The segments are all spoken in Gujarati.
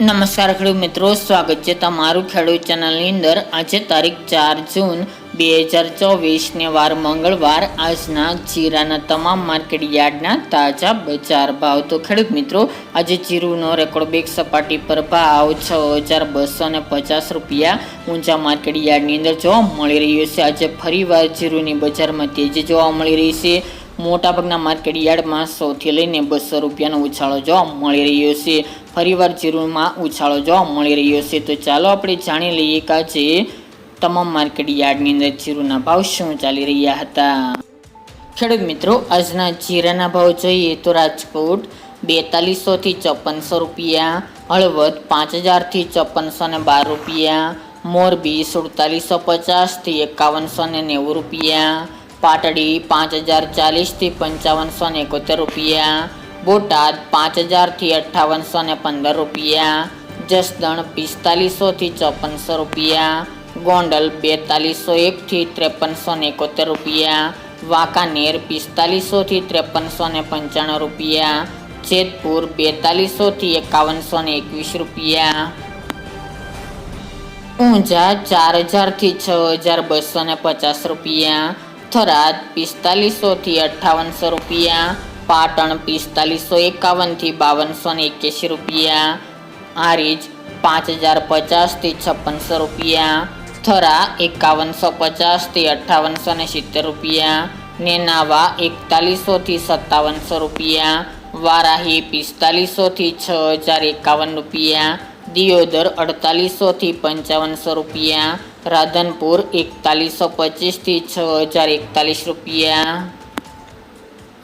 નમસ્કાર ખેડૂત મિત્રો, સ્વાગત છે તમારું ખેડૂત ચેનલની અંદર. આજે તારીખ ચાર જૂન બે હજાર ચોવીસને વાર મંગળવાર. આજના જીરાના તમામ માર્કેટ યાર્ડના તાજા બજાર ભાવ. તો ખેડૂત મિત્રો, આજે જીરુનો રેકોર્ડ બેગ સપાટી પર ભાવ છ હજાર બસો ને પચાસ રૂપિયા ઊંચા માર્કેટ યાર્ડની અંદર જોવા મળી રહ્યો છે. આજે ફરીવાર જીરુની બજારમાં તેજી જોવા મળી રહી છે. મોટાભાગના માર્કેટ યાર્ડમાં સૌથી લઈને બસો રૂપિયાનો ઉછાળો જોવા મળી રહ્યો છે. ફરીવાર જીરુમાં ઉછાળો જોવા મળી રહ્યો છે. તો ચાલો આપણે જાણી લઈએ કે આજે તમામ માર્કેટ યાર્ડની અંદર જીરુના ભાવ શું ચાલી રહ્યા હતા. ખેડૂત મિત્રો, આજના જીરાના ભાવ જોઈએ તો રાજકોટ બેતાલીસોથી ચોપનસો રૂપિયા, હળવદ પાંચ હજારથી ચોપનસો ને બાર રૂપિયા, મોરબી સુડતાલીસો પચાસથી એકાવનસો ને નેવું રૂપિયા પાટડી પાંચ હજાર ચાલીસથી પંચાવનસો ને એકોતેર રૂપિયા, બોટાદ પાંચ હજારથી અઠ્ઠાવનસો ને પંદર રૂપિયા, જસદણ પિસ્તાલીસોથી ચોપનસો રૂપિયા, ગોંડલ બેતાલીસો એકથી ત્રેપનસો ને એકોતેર રૂપિયા, વાંકાનેર પિસ્તાલીસોથી ત્રેપનસો ને પંચાણું રૂપિયા, જેતપુર બેતાલીસોથી એકાવનસો ને એકવીસ રૂપિયા. ઊંઝા ચાર હજારથી છ હજાર બસો ને પચાસ રૂપિયા થરાદ પિસ્તાલીસોથી અઠ્ઠાવનસો રૂપિયા, પાટણ પિસ્તાલીસો એકાવનથી બાવનસો ને એક્યાસી રૂપિયા, આરીજ પાંચ હજાર પચાસથી છપ્પનસો રૂપિયા, થરા એકાવનસો પચાસથી અઠ્ઠાવનસો ને સિત્તેર રૂપિયા, નેનાવા એકતાલીસોથી સત્તાવનસો રૂપિયા, વારાહી પિસ્તાલીસોથી છ હજાર એકાવન રૂપિયા, દિયોદર અડતાલીસોથી પંચાવનસો રૂપિયા રાધનપુર એકતાલીસો પચીસથી છ હજાર એકતાલીસ રૂપિયા.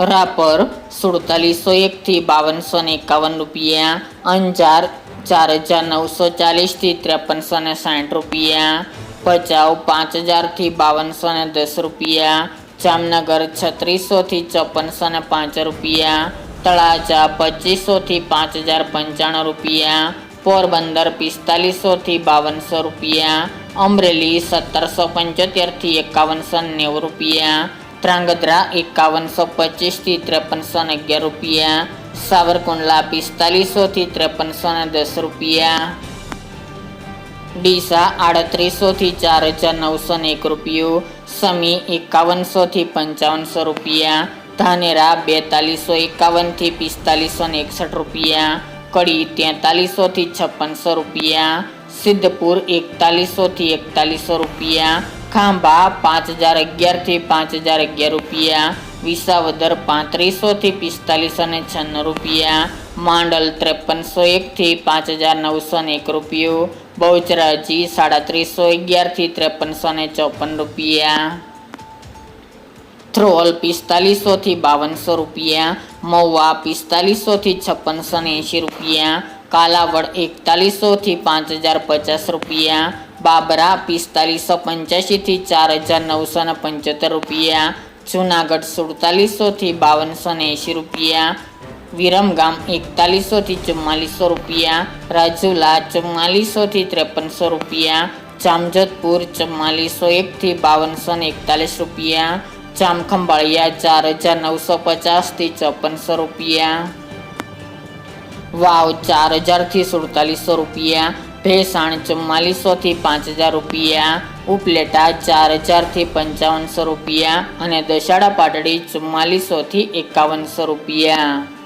રાપર સુડતાલીસો એકથી બાવનસો ને એકાવન રૂપિયા. અંજાર ચાર હજાર નવસો ચાલીસથી ત્રેપનસો ને સાઠ રૂપિયા. ભચાઉ પાંચ હજારથી બાવનસો ને દસ રૂપિયા. જામનગર છત્રીસોથી ચોપનસો ને પાંચ રૂપિયા. તળાજા પચીસોથી પાંચ હજાર પંચાણું રૂપિયા. પોરબંદર પિસ્તાલીસોથી બાવનસો રૂપિયા. અમરેલી સત્તરસો પંચોતેરથી એકાવનસો નેવું રૂપિયા. ત્રાંગધ્રા એકાવનસો પચીસથી ત્રેપનસો ને અગિયાર રૂપિયા. સાવરકુંડલા પિસ્તાલીસોથી ત્રેપનસો ને દસ રૂપિયા. ડીસા આડત્રીસોથી ચાર હજાર નવસો ને એક રૂપિયું. સમી એકાવનસોથી પંચાવનસો રૂપિયા. ધાનેરા બેતાલીસો એકાવનથી પિસ્તાલીસો ને એકસઠ રૂપિયા. કડી તેતાલીસોથી છપ્પનસો રૂપિયા. સિદ્ધપુર એકતાલીસોથી એકતાલીસો રૂપિયા, ખાંભા પાંચ હજાર અગિયારથી પાંચ હજાર અગિયાર રૂપિયા, વિસાવદર પાંત્રીસોથી પિસ્તાલીસો ને છન્નું રૂપિયા, માંડલ ત્રેપનસો એકથી પાંચ હજાર નવસો ને એક રૂપિયો, બહુચરાજી સાડત્રીસો અગિયારથી ત્રેપનસો ને ચોપન રૂપિયા. થ્રોલ પિસ્તાલીસોથી બાવનસો રૂપિયા, મહુવા પિસ્તાલીસોથી છપ્પનસો ને એંશી રૂપિયા કાલાવડ એકતાલીસોથી પાંચ હજાર પચાસ રૂપિયા, બાબરા પિસ્તાલીસો પંચ્યાસીથી ચાર હજાર નવસો ને પંચોતેર રૂપિયા, જુનાગઢ સુડતાલીસોથી બાવનસો ને એંશી રૂપિયા, વિરમગામ એકતાલીસોથી ચુમ્માલીસો રૂપિયા, રાજુલા ચુમ્માલીસોથી ત્રેપનસો રૂપિયા, જામજોધપુર ચુમ્માલીસો એકથી બાવનસો ને એકતાલીસ રૂપિયા, જામખંભાળિયા ચાર હજાર નવસો પચાસથી ચોપનસો રૂપિયા. વાવ ચાર હજારથી સુડતાલીસો રૂપિયા, ભેસાણ ચુમ્માલીસોથી પાંચ હજાર રૂપિયા, ઉપલેટા ચાર હજારથી પંચાવનસો રૂપિયા અને દશાડા પાટડી ચુમ્માલીસોથી એકાવનસો રૂપિયા.